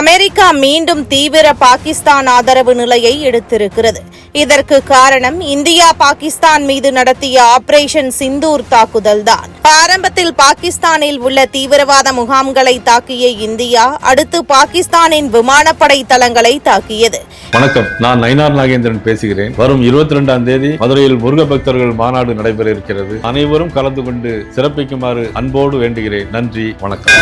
America மீண்டும் தீவிர பாகிஸ்தான் ஆதரவு நிலையை எடுத்திருக்கிறது. இதற்கு காரணம் இந்தியா பாகிஸ்தான் மீது நடத்திய ஆபரேஷன் சிந்தூர் தாக்குதல்தான். ஆரம்பத்தில் பாகிஸ்தானில் உள்ள தீவிரவாத முகாம்களை தாக்கிய இந்தியா அடுத்து பாகிஸ்தானின் விமானப்படை தளங்களை தாக்கியது. வணக்கம். நான் நயனார் நாகேந்திரன் பேசுகிறேன். வரும் இருபத்தி ரெண்டாம் தேதி மதுரையில் முருக பக்தர்கள் மாநாடு நடைபெற இருக்கிறது அனைவரும் கலந்து கொண்டு சிறப்பிக்குமாறு அன்போடு வேண்டுகிறேன். நன்றி வணக்கம்.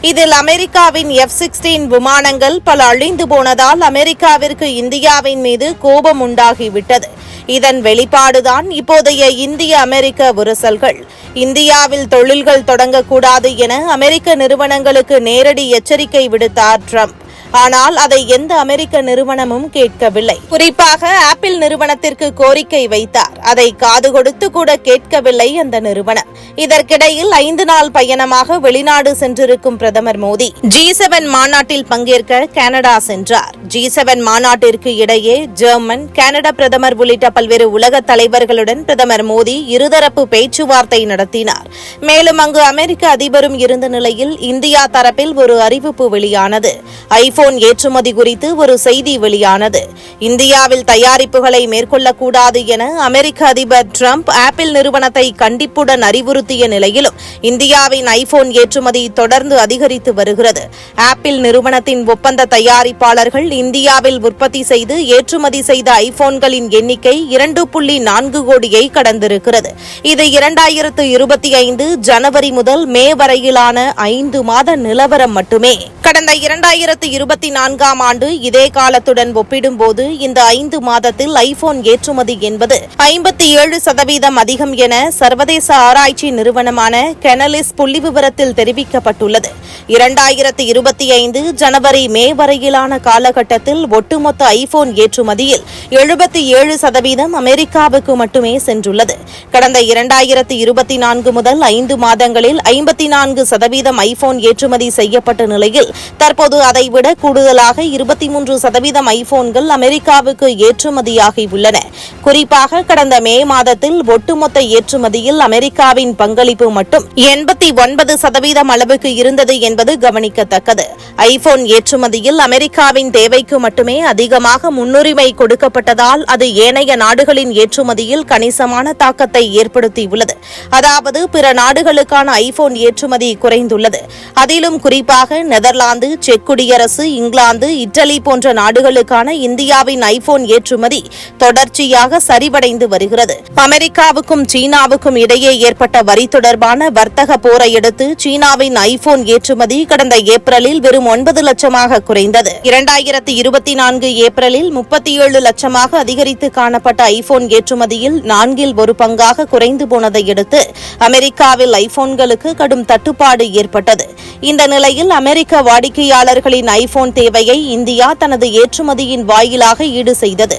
இதில் அமெரிக்காவின் எஃப் சிக்ஸ்டீன் விமானங்கள் பல அழிந்து போனதால் அமெரிக்காவிற்கு இந்தியாவின் மீது கோபம் உண்டாகிவிட்டது. இதன் வெளிப்பாடுதான் இப்போதைய இந்திய அமெரிக்க விரிசல்கள். இந்தியாவில் தொழில்கள் தொடங்கக்கூடாது என அமெரிக்க நிறுவனங்களுக்கு நேரடி எச்சரிக்கை விடுத்தார் ட்ரம்ப். ஆனால் அதை எந்த அமெரிக்க நிறுவனமும் கேட்கவில்லை. குறிப்பாக ஆப்பிள் நிறுவனத்திற்கு கோரிக்கை வைத்தார். அதை காது கொடுத்து கூட கேட்கவில்லை அந்த நிறுவனம். இதற்கிடையில் ஐந்து நாள் பயணமாக வெளிநாடு சென்றிருக்கும் பிரதமர் மோடி ஜி செவன் மாநாட்டில் பங்கேற்க கனடா சென்றார். ஜி செவன் மாநாட்டிற்கு இடையே ஜெர்மன் கனடா பிரதமர் உள்ளிட்ட பல்வேறு உலக தலைவர்களுடன் பிரதமர் மோடி இருதரப்பு பேச்சுவார்த்தை நடத்தினார். மேலும் அங்கு அமெரிக்க அதிபரும் இருந்த நிலையில் இந்தியா தரப்பில் ஒரு அறிவிப்பு வெளியானது. ஐபோன் செல்போன் ஏற்றுமதி குறித்து ஒரு செய்தி வெளியானது. இந்தியாவில் தயாரிப்புகளை மேற்கொள்ளக்கூடாது என அமெரிக்க அதிபர் டிரம்ப் ஆப்பிள் நிறுவனத்தை கண்டிப்புடன் அறிவுறுத்திய நிலையிலும் இந்தியாவின் ஐபோன் ஏற்றுமதி தொடர்ந்து அதிகரித்து வருகிறது. ஆப்பிள் நிறுவனத்தின் ஒப்பந்த தயாரிப்பாளர்கள் இந்தியாவில் உற்பத்தி செய்து ஏற்றுமதி செய்த ஐபோன்களின் எண்ணிக்கை இரண்டு புள்ளி நான்கு கோடியை கடந்திருக்கிறது. இது இரண்டாயிரத்து இருபத்தி ஐந்து ஜனவரி முதல் மே வரையிலான ஐந்து மாத நிலவரம் மட்டுமே. கடந்த இரண்டாயிரத்து இருபத்தி நான்காம் ஆண்டு இதே காலத்துடன் ஒப்பிடும்போது இந்த ஐந்து மாதத்தில் ஐபோன் ஏற்றுமதி என்பது ஐம்பத்தி ஏழு சதவீதம் அதிகம் என சர்வதேச ஆராய்ச்சி நிறுவனமான கெனலிஸ் புள்ளிவிவரத்தில் தெரிவிக்கப்பட்டுள்ளது. இரண்டாயிரத்தி இருபத்தி ஐந்து ஜனவரி மே வரையிலான காலகட்டத்தில் ஒட்டுமொத்த ஐபோன் ஏற்றுமதியில் எழுபத்தி ஏழு சதவீதம் அமெரிக்காவுக்கு மட்டுமே சென்றுள்ளது. கடந்த இரண்டாயிரத்தி இருபத்தி நான்கு முதல் ஐந்து மாதங்களில் ஐம்பத்தி நான்கு சதவீதம் ஐபோன் ஏற்றுமதி செய்யப்பட்ட நிலையில் தற்போது அதைவிட கூடுதலாக இருபத்தி மூன்று சதவீதம் ஐபோன்கள் அமெரிக்காவுக்கு ஏற்றுமதியாகி உள்ளன. குறிப்பாக கடந்த மே மாதத்தில் ஒட்டுமொத்த ஏற்றுமதியில் அமெரிக்காவின் பங்களிப்பு மட்டும் எண்பத்தி ஒன்பது சதவீதம் அளவுக்கு இருந்தது என்பது கவனிக்கத்தக்கது. ஐபோன் ஏற்றுமதியில் அமெரிக்காவின் தேவைக்கு மட்டுமே அதிகமாக முன்னுரிமை கொடுக்கப்பட்டதால் அது ஏனைய நாடுகளின் ஏற்றுமதியில் கணிசமான தாக்கத்தை ஏற்படுத்தியுள்ளது. அதாவது பிற நாடுகளுக்கான ஐபோன் ஏற்றுமதி குறைந்துள்ளது. அதிலும் குறிப்பாக நெதர்லாந்து செக் குடியரசு இங்கிலாந்து இட்டலி போன்ற நாடுகளுக்கான இந்தியாவின் ஐபோன் ஏற்றுமதி தொடர்ச்சியாக சரிவடைந்து வருகிறது. அமெரிக்காவுக்கும் சீனாவுக்கும் இடையே ஏற்பட்ட வரி தொடர்பான வர்த்தக போரை அடுத்து சீனாவின் ஐபோன் ஏற்றுமதி கடந்த ஏப்ரலில் வெறும் ஒன்பது லட்சமாக குறைந்தது. இரண்டாயிரத்தி இருபத்தி நான்கு ஏப்ரலில் முப்பத்தி ஏழு லட்சமாக அதிகரித்து காணப்பட்ட ஐபோன் ஏற்றுமதியில் நான்கில் ஒரு பங்காக குறைந்து போனதை அடுத்து அடுத்து அமெரிக்காவில் ஐபோன்களுக்கு கடும் தட்டுப்பாடு ஏற்பட்டது. இந்த நிலையில் அமெரிக்க வாடிக்கையாளர்களின் ஐபோன் தேவையை இந்தியா தனது ஏற்றுமதியின் வாயிலாக ஈடு செய்தது.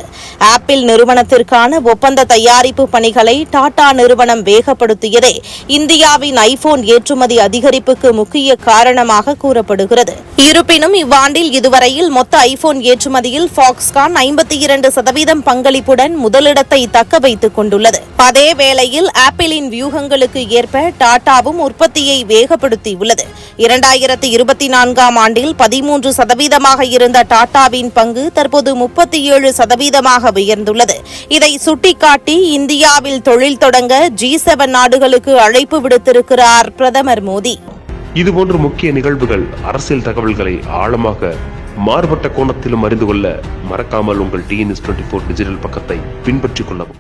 ஆப்பிள் நிறுவனத்திற்கான ஒப்பந்த தயாரிப்பு பணிகளை டாடா நிறுவனம் வேகப்படுத்தியதே இந்தியாவின் ஐபோன் ஏற்றுமதி அதிகரிப்புக்கு முக்கிய காரணமாக கூறப்படுகிறது. இருப்பினும் இவ்வாண்டில் இதுவரையில் மொத்த ஐபோன் ஏற்றுமதியில் ஃபாக்ஸ்கான் ஐம்பத்தி இரண்டு சதவீதம் பங்களிப்புடன் முதலிடத்தை தக்க வைத்துக் கொண்டுள்ளது. அதே வேளையில் ஆப்பிளின் வியூகங்களுக்கு ஏற்ப டாடாவும் உற்பத்தியை வேகப்படுத்தியுள்ளது. இரண்டாயிரத்து இருபத்தி நான்காம் ஆண்டில் பதிமூன்று சதவீதமாக இருந்த டாடாவின் பங்கு தற்போது முப்பத்தி ஏழு சதவீதமாக உயர்ந்துள்ளது. இதை சுட்டிக்காட்டி இந்தியாவில் தொழில் தொடங்க ஜி செவன் நாடுகளுக்கு அழைப்பு விடுத்திருக்கிறார் பிரதமர் மோடி. இதுபோன்ற முக்கிய நிகழ்வுகள் அரசியல் தகவல்களை ஆழமாக மாறுபட்ட கோணத்திலும் அறிந்து கொள்ள மறக்காமல் உங்கள் டிஎன்எஸ் டுவெண்ட்டி ஃபோர் டிஜிட்டல் பக்கத்தை பின்பற்றிக் கொள்ளவும்.